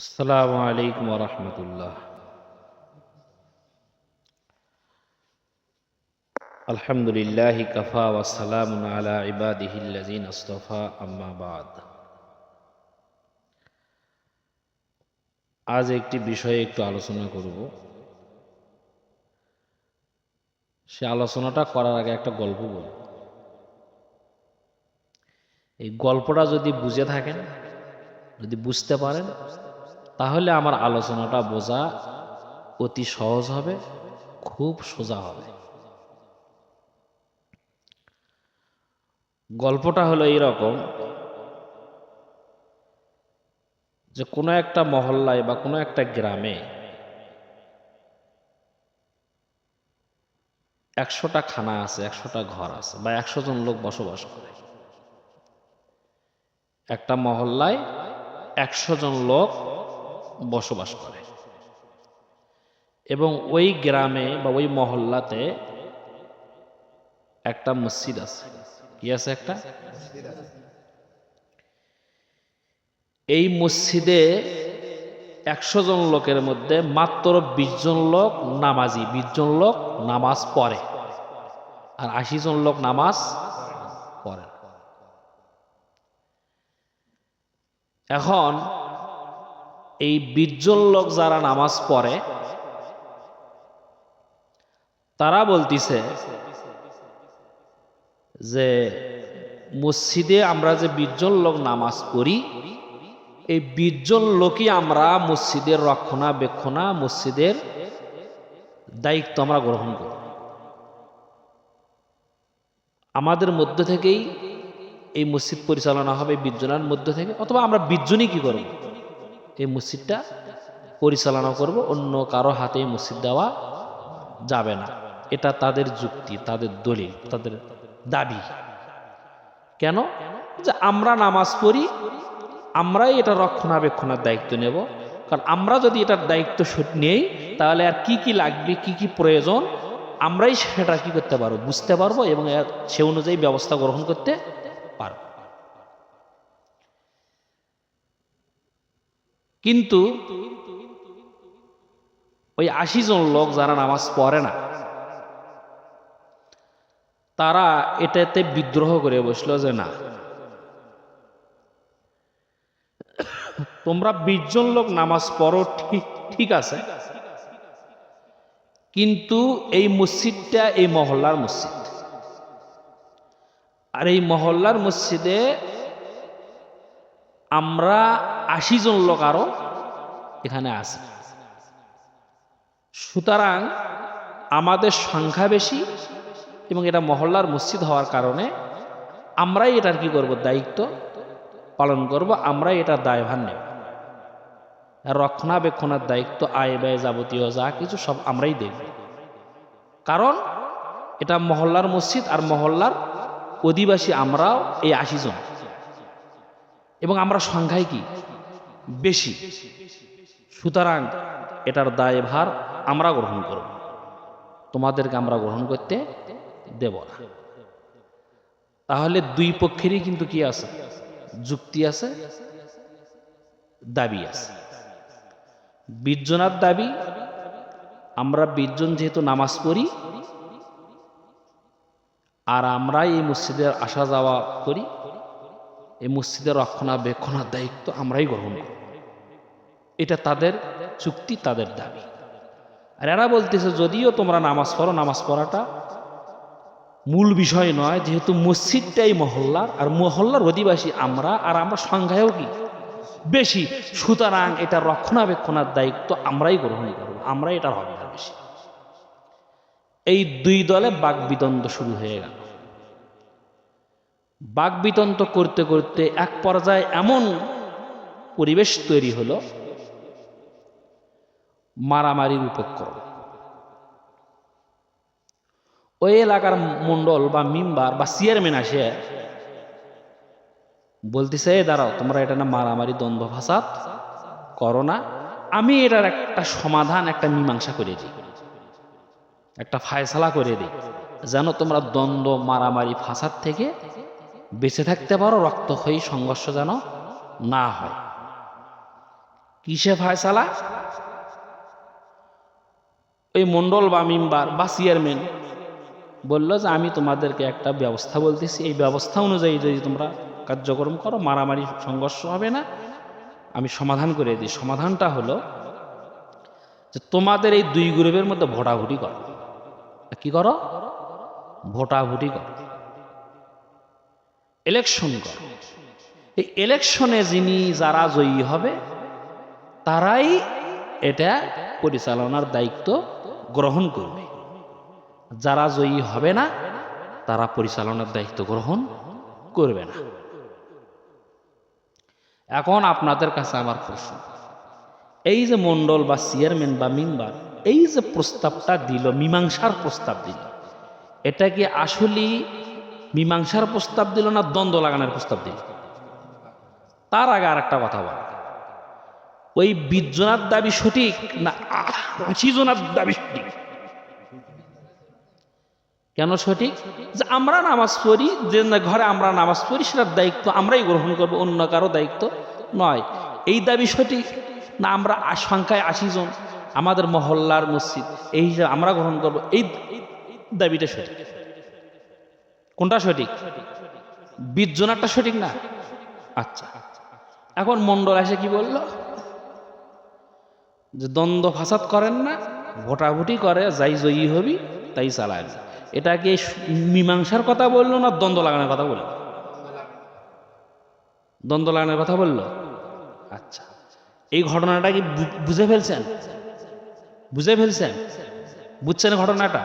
আসসালামু আলাইকুম রহমতুল্লাহ। আলহামদুলিল্লাহ কফা ওয়াসালাম আলা ইবাদিহিল্লাজিন আস্তফা, আম্মা বাদ। আজ একটি বিষয়ে একটু আলোচনা করব। সে আলোচনাটা করার আগে একটা গল্প বলব এই গল্পটা যদি বুঝে থাকেন, যদি বুঝতে পারেন তাহলে আমার আলোচনাটা বোঝা অতি সহজ হবে, খুব সোজা হবে। গল্পটা হলো এইরকম যে কোনো একটা মহল্লায় বা কোনো একটা গ্রামে একশোটা খানা আছে, একশোটা ঘর আছে বা একশো জন লোক বসবাস করে। একটা মহল্লায় একশো জন লোক বসবাস করে। এবং ওই গ্রামে বা ওই মহল্লাতে একটা মসজিদ আছে। কি আছে একটা? এই মসজিদে একশো জন লোকের মধ্যে মাত্র বিশ জন লোক নামাজি, বিশ জন লোক নামাজ পড়ে আর আশি জন লোক নামাজ পড়ে। এখন এই বিশজন লোক যারা নামাজ পড়ে, তারা বলতিছে যে, মসজিদে আমরা যে বিশজন লোক নামাজ পড়ি, এই বিশজন লোকই আমরা মসজিদের রক্ষণাবেক্ষণা, মসজিদের দায়িত্ব আমরা গ্রহণ করি। আমাদের মধ্য থেকেই এই মসজিদ পরিচালনা হবে বিশজনের মধ্য থেকে, অথবা আমরা বিশজনই কি করব? এই মসজিদটা পরিচালনা করব, অন্য কারও হাতে মসজিদ দেওয়া যাবে না। এটা তাদের যুক্তি, তাদের দলিল, তাদের দাবি। কেন? যে আমরা নামাজ পড়ি, আমরাই এটা রক্ষণাবেক্ষণের দায়িত্ব নেব। কারণ আমরা যদি এটার দায়িত্ব নেই, তাহলে আর কি কি লাগবে, কি কি প্রয়োজন, আমরাই সেটা কি করতে পারব, বুঝতে পারব এবং সে অনুযায়ী ব্যবস্থা গ্রহণ করতে পারব। কিন্তু ওই আশি জন লোক যারা নামাজ পড়ে না, তারা এটাতে বিদ্রোহ করে বসল যে না, তোমরা বিশ জন লোক নামাজ পড়ো, ঠিক ঠিক আছে। কিন্তু এই মসজিদটা এই মহল্লার মসজিদ। আর এই মহল্লার মসজিদে আমরা আশি জন লোক আরও এখানে আছে। সুতরাং আমাদের সংখ্যা বেশি এবং এটা মহল্লার মসজিদ হওয়ার কারণে আমরাই এটার কি করব, দায়িত্ব পালন করব, আমরাই এটা দায়ভার নেব। রক্ষণাবেক্ষণের দায়িত্ব, আয় ব্যয় যাবতীয় যা কিছু সব আমরাই দেখব কারণ এটা মহল্লার মসজিদ আর মহল্লার অধিবাসী আমরাও এই আশি জন। এবং আমরা সংখ্যায় কি? বেশি। সুতরাং এটার দায়ভার আমরা গ্রহণ করব। তোমাদেরকে আমরা গ্রহণ করতে দেব না। তাহলে দুই পক্ষেরই কিন্তু কি আছে? যুক্তি আছে, দাবি আছে। বিশজনার দাবি, আমরা বিশজন যেহেতু নামাজ পড়ি, আর আমরা এই মসজিদের আসা যাওয়া করি, এই মসজিদের রক্ষণাবেক্ষণার দায়িত্ব আমরাই গ্রহণ করি। এটা তাদের চুক্তি, তাদের দাবি। আর এরা বলতেছে, যদিও তোমরা নামাজ পড়ো, নামাজ পড়াটা মূল বিষয় নয়, যেহেতু মসজিদটাই মহল্লার, আর মহল্লার অধিবাসী আমরা, আর আমরা সংখ্যায়ও কি? বেশি। সুতরাং এটা রক্ষণাবেক্ষণার দায়িত্ব আমরাই গ্রহণ করব, আমরাই এটার হকদার বেশি। এই দুই দলে বাকবিতন্ত্র শুরু হয়ে গেল। বাকবিতন্ত্র করতে করতে এক পর্যায়ে এমন পরিবেশ তৈরি হলো মারামারির উপক্রম। ওই এলাকার মন্ডল বা মিম্বার বা চেয়ারম্যান আসে, বলতেছে, "এই দাঁড়াও, তোমরা এটা না মারামারি, দ্বন্দ্ব, ফাসাদ করো না। আমি এটার একটা সমাধান, একটা মীমাংসা করে দিই। একটা ফায়সালা করে দিই, যেন তোমরা দ্বন্দ্ব, মারামারি, ফাসাদ থেকে বেঁচে থাকতে পারো রক্তক্ষয়ী সংঘর্ষ যেন না হয়। কিসে ফায়সালা? ওই মন্ডল বা মেম্বার বা চেয়ারম্যান বলল যে, আমি তোমাদেরকে একটা ব্যবস্থা বলতেছি। এই ব্যবস্থা অনুযায়ী যদি তোমরা কার্যক্রম করো, মারামারি, সংঘর্ষ হবে না। আমি সমাধান করে দিই। সমাধানটা হলো যে, তোমাদের এই দুই গ্রুপের মধ্যে ভোটাভুটি করো। কি করো? ভোটাভুটি করো। ইলেকশন করো। এই ইলেকশনে যিনি যারা জয়ী হবে, তারাই এটা পরিচালনার দায়িত্ব গ্রহণ করবে। যারা জয়ী হবে না, তারা পরিচালনার দায়িত্ব গ্রহণ করবে না। এখন আপনাদের কাছে আমার প্রশ্ন। এই যে মন্ডল বা চেয়ারম্যান বা মেম্বার, এই যে প্রস্তাবটা দিল, মীমাংসার প্রস্তাব দিল, এটা কি আসলেই মীমাংসার প্রস্তাব দিল না দ্বন্দ্ব লাগানোর প্রস্তাব দিল? তার আগে আর একটা কথা বল ওই বিজ্জনার দাবি সঠিক না আশি জনার দাবি সঠিক? কেন সঠিক? যে আমরা নামাজ পড়ি, যে ঘরে আমরা নামাজ পড়ি, সেটার দায়িত্ব আমরাই গ্রহণ করব, অন্য কারও দায়িত্ব নয়। এই দাবি সঠিক? না, আমরা সংখ্যায় আশি জন, আমাদের মহল্লার মসজিদ, এই হিসাবে আমরা গ্রহণ করব, এই দাবিটা সঠিক। কোনটা সঠিক? বিজ্জনারটা সঠিক না? আচ্ছা। এখন মন্ডল এসে কি বলল? যে দ্বন্দ্ব ফাসাদ করেন না, ভোটাভুটি করে, যাই জয়ী হবি, তাই চালায় এটা কি মীমাংসার কথা বলল না দ্বন্দ্ব লাগানোর কথা বলল? দ্বন্দ্ব লাগানোর কথা বলল? আচ্ছা। এই ঘটনাটা কি বুঝে ফেলছেন? বুঝে ফেলছেন? বুঝছেন ঘটনাটা?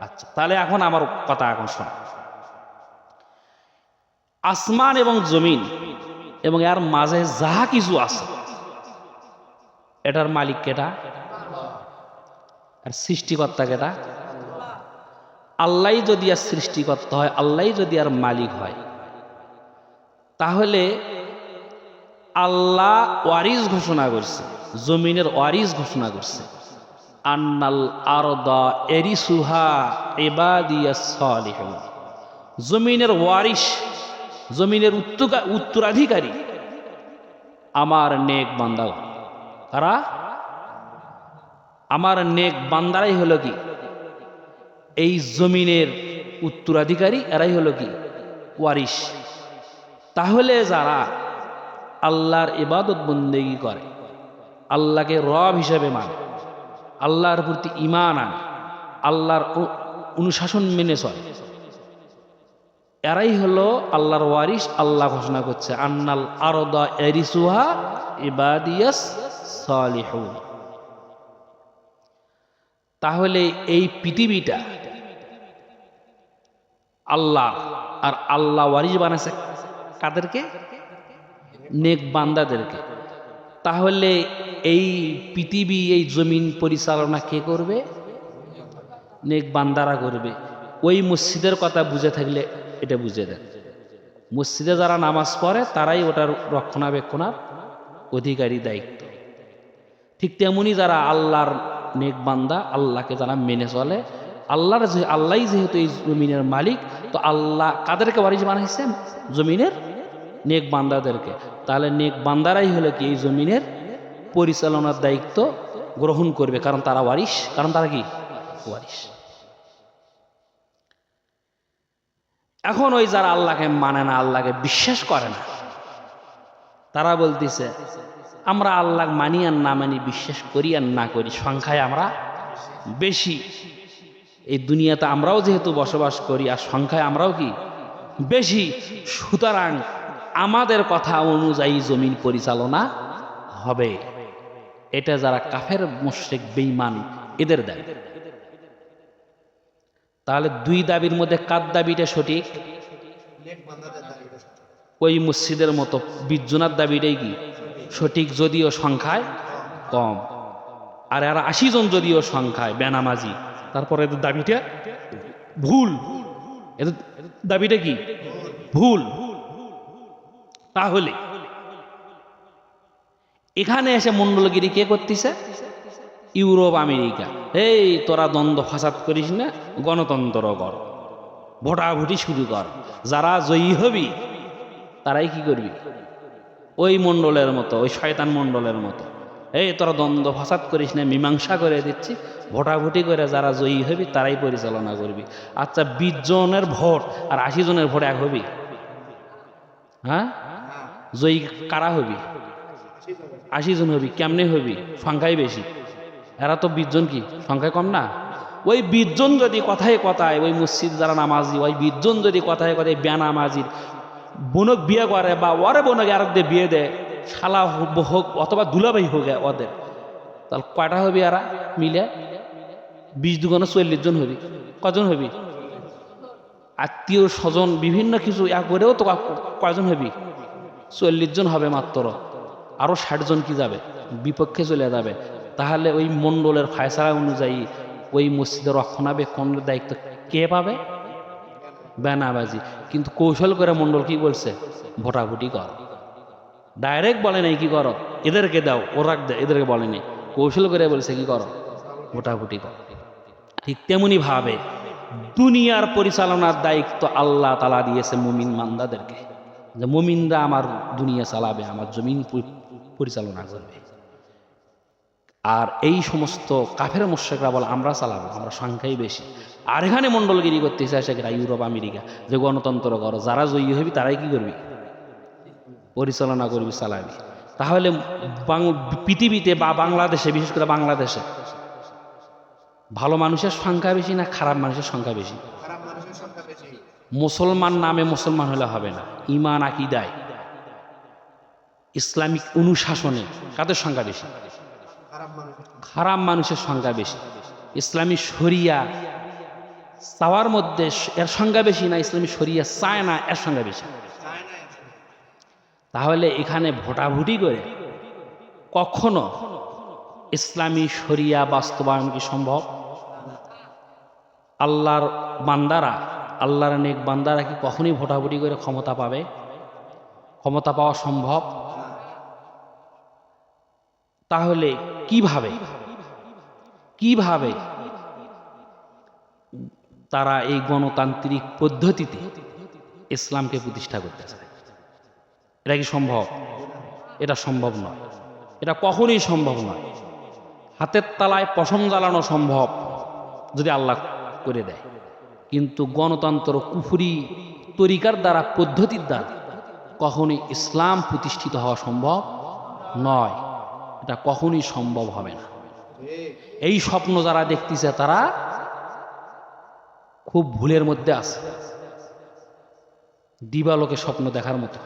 আচ্ছা তাহলে এখন আমার কথা এখন শোন। আসমান এবং জমিন এবং এর মাঝে যাহা কিছু আছে এটার মালিক কেটা আর সৃষ্টিকর্তা কেটা আল্লাহ যদি আর সৃষ্টিকর্তা হয় আল্লাহ যদি আর মালিক হয়, তাহলে আল্লাহ ওয়ারিস ঘোষণা করছে, জমিনের ওয়ারিস ঘোষণা করছে। আন্নাল আরদা এরিসুহা এবাদিয়া সালিহুন। জমিনের ওয়ারিস, জমিনের উত্তরাধিকারী আমার নেক বান্দা কারা আমার নেক বান্দারাই হলো কি? এই জমিনের উত্তরাধিকারী, এরাই হলো কি? ওয়ারিস তাহলে যারা আল্লাহর ইবাদত বন্দেগি করে, আল্লাহকে রব হিসেবে মানে আল্লাহর প্রতি ইমান আনে, আল্লাহর অনুশাসন মেনে চলে, এরাই হলো আল্লাহর ওয়ারিস আল্লাহ ঘোষণা করছে, আন্নাল আরদা এরিসুহা ইবাদিয়াস সালিহুন। তাহলে এই পৃথিবীটা আল্লাহ আর আল্লাহ ওয়ারিস বানাছে কাদেরকে? নেক বান্দাদেরকে। তাহলে এই পৃথিবী, এই জমিন পরিচালনা কে করবে? নেক বান্দারা করবে। ওই মসজিদের কথা বুঝে থাকলে এটা বুঝে দেন। মসজিদে যারা নামাজ পড়ে, তারাই ওটার রক্ষণাবেক্ষণার অধিকারী দায়িত্ব। ঠিক তেমনি যারা আল্লাহর নেক বান্দা, আল্লাহকে যারা মেনে চলে। আল্লাহর যে আল্লাহ যেহেতু এই জমিনের মালিক, তো আল্লাহ কাদেরকে ওয়ারিস বানাইছেন জমিনের নেক বান্দাদেরকে। তাহলে নেক বান্দারাই হলো কি? এই জমিনের পরিচালনার দায়িত্ব গ্রহণ করবে। কারণ তারা ওয়ারিস কারণ তারা কি? ওয়ারিস এখন ওই যারা আল্লাহকে মানে না, আল্লাহকে বিশ্বাস করে না, তারা বলতেছে আমরা আল্লাহ মানি আর না মানি বিশ্বাস করি আর না করি সংখ্যায় আমরা বেশি। এই দুনিয়াতে আমরাও যেহেতু বসবাস করি, আর সংখ্যায় আমরাও কি? বেশি। সুতরাং আমাদের কথা অনুযায়ী জমিন পরিচালনা হবে। এটা যারা কাফের, মুশরিক, বেঈমান, এদের দাবি। তাহলে দুই দাবির মধ্যে কার দাবিটা সঠিক? ওই মসজিদের মতো বিজ্জনার দাবিটাই কি? সঠিক যদিও সংখ্যায় কম। আর এরা আশি জন যদিও সংখ্যায় বেনামাজি। তারপরে এদের দাবিটা ভুল। এদের দাবিটা কি? ভুল। তাহলে এখানে এসে মণ্ডলগিরি কে করতেছে? Europe, America. এই, তোরা দ্বন্দ্ব ফাসাদ করিস না, গণতন্ত্র কর। ভোটাভুটি শুরু কর। যারা জয়ী হবি, তারাই কি করবি? ওই মণ্ডলের মতো, ওই শয়তান মণ্ডলের মতো। এই তোরা দ্বন্দ্ব ফাসাদ করিস না, মীমাংসা করে দিচ্ছি, ভোটাভুটি করে যারা জয়ী হবি তারাই পরিচালনা করবি। আচ্ছা বিশ জনের ভোট আর আশি জনের ভোট এক হবি? হ্যাঁ? জয়ী কারা হবি? আশি জন হবি, কেমনে হবি? সংখ্যাই বেশি। এরা তো বিশ জন কি? সংখ্যায় কম না? ওই বিশ জন যদি কথায় কথায়, ওই মসজিদ যারা নামাজি, ওই বিশ জন যদি কথায় কথায় বেনামাজির বোনক বিয়ে করে বা ওরে বোনক আরেকদের বিয়ে দেয় শালা হোক- অথবা দুলাবাই হোক ওদের। তাহলে কয়টা হবি এরা মিলে? বিশ দুগুণে চল্লিশ জন হবি। কজন হবি? আত্মীয় স্বজন বিভিন্ন কিছু ইয়া করেও তো কয়জন হবি? চল্লিশ জন হবে মাত্র। আরও ষাট জন কি যাবে? বিপক্ষে চলে যাবে। তাহলে ওই মণ্ডলের ফায়সালা অনুযায়ী ওই মসজিদের রক্ষণাবেক্ষণের দায়িত্ব কে পাবে? বেনাবাজি। কিন্তু কৌশল করে মণ্ডল কি বলছে? ভোটাভুটি কর। ডাইরেক্ট বলে নাই, কি করো? এদেরকে দাও ওরা দে, এদেরকে বলে নাই। কৌশল করে বলছে, কি করো? ভোটাভুটি কর। ঠিক তেমনি ভাবে দুনিয়ার পরিচালনার দায়িত্ব আল্লাহ তালা দিয়েছে মুমিন মান্দাদেরকে যে মুমিনরা আমার দুনিয়া চালাবে, আমার জমিন পরি- পরিচালনা করবে। আর এই সমস্ত কাফের মোশেকরা বলে, আমরা চালাবো, আমরা সংখ্যাই বেশি। আর এখানে মণ্ডলগিরি করতে চাইছে এরা ইউরোপ, আমেরিকা। যে গণতন্ত্র করো, যারা জয়ী হবি, তারাই কি করবি? পরিচালনা করবি, চালাবি। তাহলে পৃথিবীতে বা বাংলাদেশে, বিশেষ করে বাংলাদেশে, ভালো মানুষের সংখ্যা বেশি না খারাপ মানুষের সংখ্যা বেশি? মুসলমান নামে মুসলমান হলে হবে না। ইমান আকিদায়। ইসলামিক অনুশাসনে কাদের সংখ্যা বেশি? খারাপ মানুষের সংখ্যা বেশি। ইসলামী শরিয়া চাওয়ার মধ্যে এর সংখ্যা বেশি না, ইসলামী শরিয়া চায় না, এর সংখ্যা বেশি। তাহলে এখানে ভোটাভুটি করে কখনো ইসলামী শরিয়া বাস্তবায়ন কি সম্ভব? আল্লাহর বান্দারা, আল্লাহর নেক বান্দারা কি কখনই ভোটাভুটি করে ক্ষমতা পাবে? ক্ষমতা পাওয়া সম্ভব? তাহলে কীভাবে? কীভাবে তারা এই গণতান্ত্রিক পদ্ধতিতে ইসলামকে প্রতিষ্ঠা করতে চায়। এটা কি সম্ভব? এটা সম্ভব নয়। এটা কখনই সম্ভব নয়। হাতের তালায় পশম জ্বালানো সম্ভব যদি আল্লাহ করে দেয়। কিন্তু গণতন্ত্র কুফুরি তরিকার দ্বারা, পদ্ধতির দ্বারা কখনই ইসলাম প্রতিষ্ঠিত হওয়া সম্ভব নয়। এটা কখনই সম্ভব হবে না। এই স্বপ্ন যারা দেখতেছে তারা খুব ভুলের মধ্যে আছে। দিবালোকে স্বপ্ন দেখার মতো।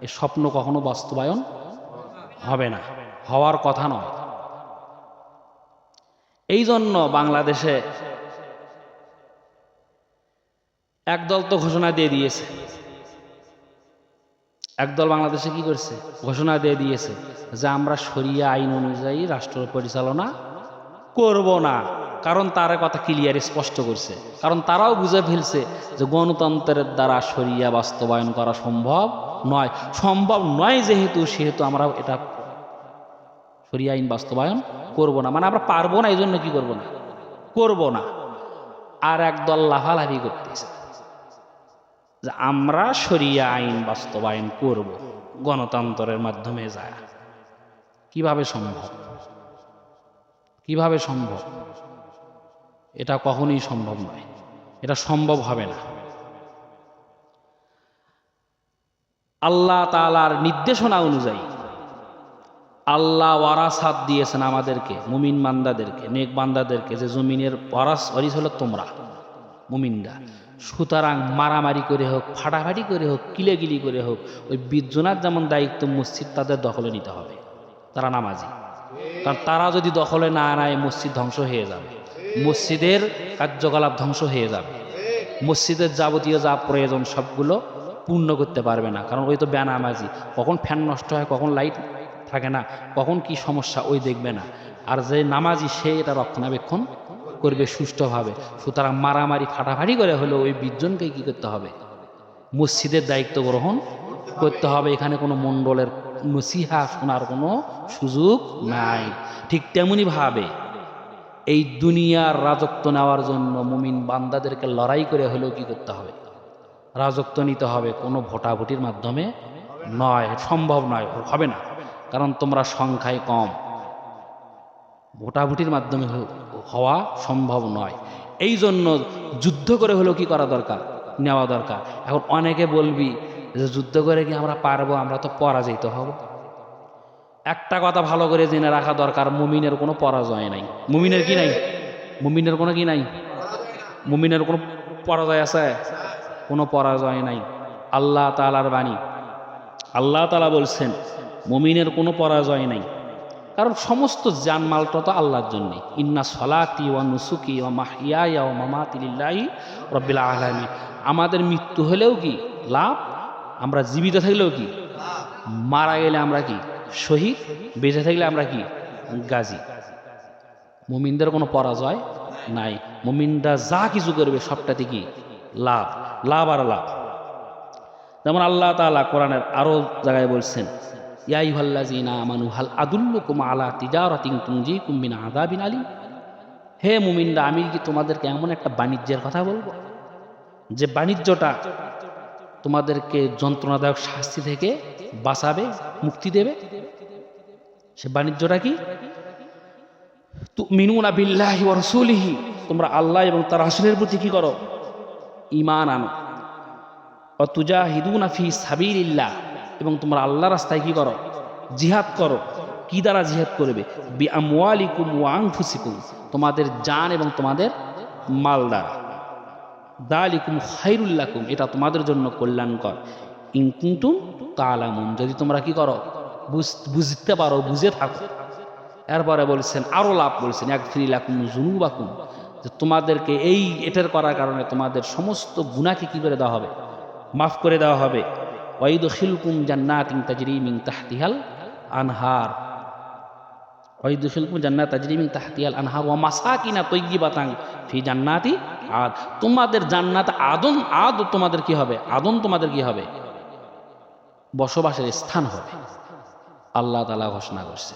এ স্বপ্ন কখনো বাস্তবায়ন হবে না, হওয়ার কথা নয়। এই জন্য বাংলাদেশে একদল তো ঘোষণা দিয়ে দিয়েছে। একদল বাংলাদেশে কি করছে? ঘোষণা দিয়ে দিয়েছে যে আমরা শরিয়া আইন অনুযায়ী রাষ্ট্র পরিচালনা করব না। কারণ তার কথা ক্লিয়ার স্পষ্ট করছে। কারণ তারাও বুঝে ফেলছে যে গণতন্ত্রের দ্বারা শরিয়া বাস্তবায়ন করা সম্ভব নয়। সম্ভব নয় যেহেতু, সেহেতু আমরা এটা সরিয়া আইন বাস্তবায়ন করব না। মানে আমরা পারব না এই জন্য কি করব না? করব না। আর একদল লাভালাভি করতেছে যে আমরা সরিয়া আইন বাস্তবায়ন করব, গণতন্ত্রের মাধ্যমে যায়। কীভাবে সম্ভব? কীভাবে সম্ভব? এটা কখনোই সম্ভব নয়। এটা সম্ভব হবে না। আল্লাহ তালার নির্দেশনা অনুযায়ী আল্লাহ ওয়ারাসাত দিয়েছেন আমাদেরকে, মুমিন বান্দাদেরকে, নেক বান্দাদেরকে, যে জমিনের ওয়ারাস, ওয়ারিস হলো তোমরা, মুমিনরা। সুতরাং মারামারি করে হোক, ফাটাফাটি করে হোক, কিলেগিলি করে হোক, ওই বিদ্যুনার যেমন দায়িত্ব মসজিদ, তাদের দখলে নিতে হবে। তারা নামাজি। কারণ তারা যদি দখলে না নেয়, মসজিদ ধ্বংস হয়ে যাবে। মসজিদের কার্যকলাপ ধ্বংস হয়ে যাবে। মসজিদের যাবতীয় যা প্রয়োজন সবগুলো পূর্ণ করতে পারবে না, কারণ ওই তো বেনামাজি। কখন ফ্যান নষ্ট হয়, কখন লাইট থাকে না, কখন কি সমস্যা ওই দেখবে না। আর যে নামাজি, সে এটা রক্ষণাবেক্ষণ করবে সুষ্ঠুভাবে। সুতরাং মারামারি, ফাটাফাটি করে হলেও ওই বিশজনকে কি করতে হবে? মসজিদের দায়িত্ব গ্রহণ করতে হবে। এখানে কোনো মণ্ডলের নসিহা শোনার কোনো সুযোগ নাই। ঠিক তেমনি ভাবে এই দুনিয়ার রাজত্ব নেওয়ার জন্য মুমিন বান্দাদেরকে লড়াই করে হলেও কি করতে হবে? রাজত্ব নিতে হবে। কোনো ভোটাভুটির মাধ্যমে নয়, সম্ভব নয়, হবে না। কারণ তোমরা সংখ্যায় কম। ভোটাভুটির মাধ্যমে হওয়া সম্ভব নয়। এই জন্য যুদ্ধ করে হলেও কি করা দরকার? নেওয়া দরকার। এখন অনেকে বলবি যে যুদ্ধ করে কি আমরা পারব? আমরা তো পরাজিত হব। একটা কথা ভালো করে জেনে রাখা দরকার, মুমিনের কোনো পরাজয় নাই। মুমিনের কি নাই? মুমিনের কোনো কি নাই? মুমিনের কোনো পরাজয় আছে? কোনো পরাজয় নাই। আল্লাহ তালার বাণী। আল্লাহ তালা বলছেন, মুমিনের কোনো পরাজয় নাই। কারণ সমস্ত জানমালটা তো আল্লাহর জন্যে। ইন্না সলাতি ওয়া নুসুকি ওয়া মাহিয়া ও মামাতিল্লাহি রব্বিল আলমী আমাদের মৃত্যু হলেও কি? লাভ? আমরা জীবিত থাকলেও কি? মারা গেলে আমরা কি? শহীদ, বেঁচে থাকলে আমরা কি? গাজী। মুমিনদের কোনো পরাজয় নাই। মুমিনরা যা কিছু করবে, সবটাতে কি? লাভ। লাভ আর লাভ। যেমন আল্লাহ তাআলা কোরআনের আরও জায়গায় বলছেন হে মুমিনরা, আমি কি তোমাদেরকে এমন একটা বাণিজ্যের কথা বলব? যে বাণিজ্যটা তোমাদেরকে যন্ত্রণাদায়ক শাস্তি থেকে বাঁচাবে, মুক্তি দেবে? সে বাণিজ্যটা কি? মিনুনা বিল্লাহি ওয়া রাসূলিহি। তোমরা আল্লাহ এবং তার রাসূলের প্রতি কি করো? ইমান আনো। অতুজা হিদুনা ফি সাবিলিল্লাহ। এবং তোমরা আল্লাহ রাস্তায় কি করো? জিহাদ করো। কি দ্বারা জিহাদ করবে? তোমাদের জান এবং তোমাদের মাল দ্বারা। দালিকুম খাইরুল্লাকুম এটা তোমাদের জন্য কল্যাণকর। ইনকুন্তুম তালামুন। যদি তোমরা কি করো? বুঝতে পারো, বুঝে থাকো। এরপরে বলছেন, আরও লাভ বলছেন এক ফিরিলাকুম জুনুবাকুম যে তোমাদেরকে এই এটার করার কারণে তোমাদের সমস্ত গুণাকে কি করে দেওয়া হবে? মাফ করে দেওয়া হবে। ওয়াইদ খিলকুম জান্নাতিন তাজরি মিন তাহতিহাল আনহার ওয়াইদ খিলকুম জান্নাত তাজরি মিন তাহতিহাল আনহার ওয়া মাসাকিনা বাতাং ফি জান্নাতি আদ তোমাদের জান্নাত আদন আদ তোমাদের কি হবে? আদন তোমাদের কি হবে? বসবাসের স্থান হবে। আল্লাহ তালা ঘোষণা করছে।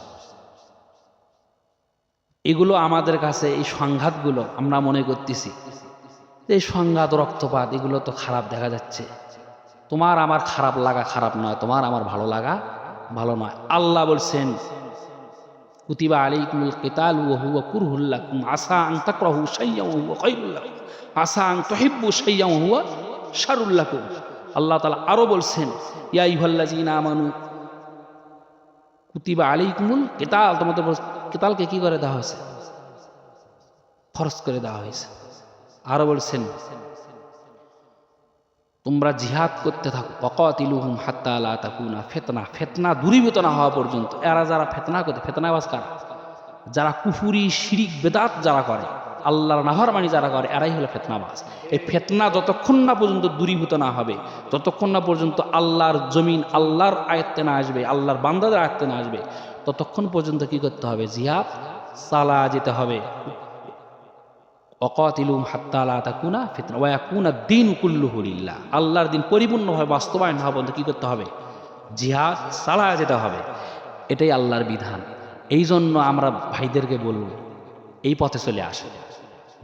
এগুলো আমাদের কাছে এই সংঘাতগুলো আমরা মনে করতেছি এই সংঘাত, রক্তপাত, এগুলো তো খারাপ দেখা যাচ্ছে। তোমার আমার খারাপ লাগা খারাপ নয়, তোমার আমার ভালো লাগা ভালো নয়। আল্লাহ বলছেন, কুতিবা আলাইকুমুল কিতাল ওয়া হুয়া কুরহুল লাকুম। আসা আন তাকরাহু শাইয়্যান ওয়া হুয়া খায়রুল লাকুম। আসা আন তুহিব্বু শাইয়্যান ওয়া হুয়া আল্লাহ তাআলা আরও বলছেন, ইয়া আইয়ুহাল্লাযীনা আমানু কুতিবা আলী কুমুল কেতাল, তোমাদের কেতালকে কি করে দেওয়া হয়েছে? খরচ করে দেওয়া হয়েছে। আরও বলছেন, তোমরা জিহাদ করতে থাকো। অকাতিলুহুম হাত্তা লা তাকুনা ফেতনা। ফেতনা দূরীভূত না হওয়া পর্যন্ত। এরা যারা ফেতনা করতে ফেতনা বাস কারা? যারা কুফুরি, শিরিক, বেদাত যারা করে আল্লাহর নাহরমানি যারা করে, এরাই হলো ফেতনাবাজ। এই ফেতনা যতক্ষণ না পর্যন্ত দূরীভূত না হবে, ততক্ষণ না পর্যন্ত আল্লাহর জমিন, আল্লাহর আয়ত্তে না আসবে, আল্লাহর বান্দাদের আয়ত্তে না আসবে, ততক্ষণ পর্যন্ত কি করতে হবে? জিহাদ সালা যেতে হবে। অকাতিলুম হাত্তালা তাকুনা ফিতনা ওয়াকুনা দিন কুল্লুহুলিল্লাহ আল্লাহর দিন পরিপূর্ণভাবে বাস্তবায়ন হওয়া পর্যন্ত কী করতে হবে? জিহাদ সালা যেতে হবে। এটাই আল্লাহর বিধান। এই জন্য আমরা ভাইদেরকে বলব, এই পথে চলে আসে।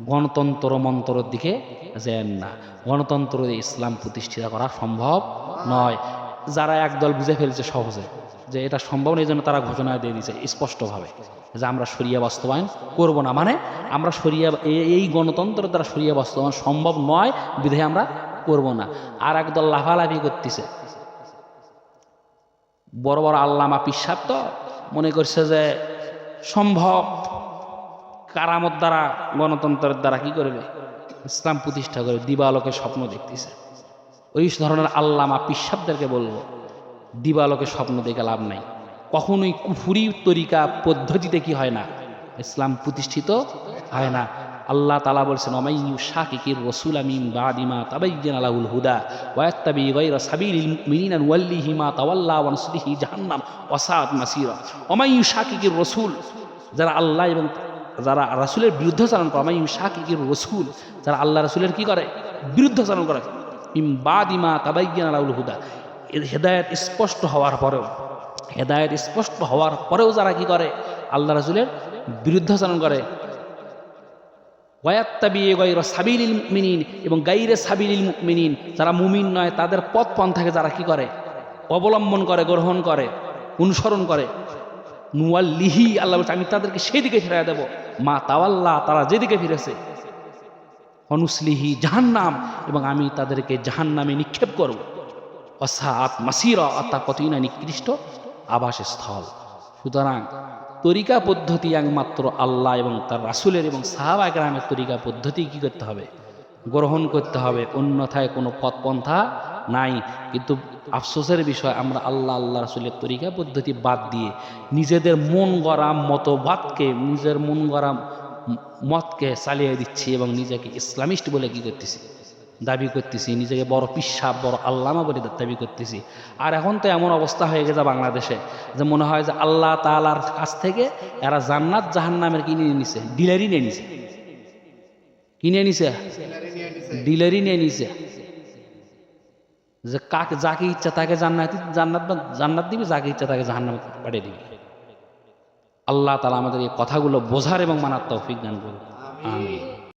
গণতন্ত্র মন্ত্রের দিকে যেন না। গণতন্ত্র ইসলাম প্রতিষ্ঠিত করা সম্ভব নয়। যারা একদল বুঝে ফেলছে সহজে যে এটা সম্ভব নয়, এই জন্য তারা ঘোষণা দিয়ে দিয়েছে স্পষ্টভাবে যে আমরা সরিয়া বাস্তবায়ন করব না। মানে আমরা সরিয়া এই গণতন্ত্র দ্বারা সরিয়া বাস্তবায়ন সম্ভব নয় বিধে আমরা করব না। আর একদল লাফালাফি করতেছে। বড় বড় আল্লামা পিসাব তো মনে করছে যে সম্ভব কারামত দ্বারা, গণতন্ত্রের দ্বারা কি করবে? ইসলাম প্রতিষ্ঠা করে, দিবালোকে স্বপ্ন দেখতেছে। ওই ধরনের আল্লামা পিসাবদেরকে বলব, দিবালোকে স্বপ্ন দেখে লাভ নাই। কখনোই কুফুরি তরিকা, পদ্ধতিতে কি হয় না? ইসলাম প্রতিষ্ঠিত হয় না। আল্লাহ তালা বলছেন অমাইয়ু শাকিকির রসুল আমিন বাদিমা তাবাইয়ান আলাহুল হুদা ওয়াত্তাবি গায়রা সাবিলিল মুমিনিনা ওয়াল্লিহি মা তাওয়াল্লা ওয়া নসরিহি জাহান্নাম ওয়াসাআত মাসিরা। অমাইয়ু শাকিকির রসুল, যারা আল্লাহ এবং যারা রাসূলের বিরুদ্ধাচরণ করে অমাইয়ু শাকিকির রসুল, যারা আল্লাহ রাসুলের কি করে? বিরুদ্ধাচরণ করে। ইম বাদিমা তাবাইয়ান আলাহুল হুদা। হেদায়েত স্পষ্ট হওয়ার পরেও, হেদায়েত স্পষ্ট হওয়ার পরেও যারা কি করে? আল্লাহ রাসূলের বিরুদ্ধাচরণ করে। ওয়াত্তাবি গৈর সাবিলিল মিনিন এবং গাইরে সাবিলিল মিনিন যারা মুমিন নয়, তাদের পথ পন্থাকে যারা কি করে? অবলম্বন করে, গ্রহণ করে, অনুসরণ করে। নুয়াল লিহি আল্লাহ বলছে, আমি তাদেরকে সেদিকে ফিরিয়ে দেব। মা তাওয়াল্লাহ তারা যেদিকে ফিরেছে। অনুসলিহি জাহান্নাম, এবং আমি তাদেরকে জাহান্নামে নিক্ষেপ করব। অসাত মাসিরা তা কতই নিকৃষ্ট আবাসস্থল। সুতরাং তরিকা পদ্ধতি একমাত্র আল্লাহ এবং তার রাসুলের এবং সাহাবা গ্রামের তরিকা পদ্ধতি কি করতে হবে? গ্রহণ করতে হবে। অন্যথায় কোনো পথপন্থা নাই। কিন্তু আফসোসের বিষয়, আমরা আল্লাহ আল্লাহ রাসুলের তরিকা পদ্ধতি বাদ দিয়ে নিজেদের মন গড়া মতবাদকে, নিজের মন গড়া মতকে চালিয়ে দিচ্ছি এবং নিজেকে ইসলামিস্ট বলে কি করতেছি? দাবি করতেছি, নিজেকে বড় পিসাব, বড় আল্লামা বলে দাবি করতেছি। আর এখন তো এমন অবস্থা হয়ে গেছে বাংলাদেশে যে মনে হয় যে আল্লাহ তালার কাছ থেকে এরা জান্নাত জাহান্নামের কিনে নিছে ডিলারি নিয়ে নিছে। কিনে নিছে? ডিলারি নিয়ে নিছে। যে কাকে যাকে ইচ্ছা তাকে জান্নাত জান্নাত জান্নাত দিবে, যাকে ইচ্ছা তাকে জাহান্নামে পাঠিয়ে দিবে। আল্লাহ তালা আমাদের এই কথাগুলো বোঝার এবং মানার তৌফিক দান করুন। আমিন।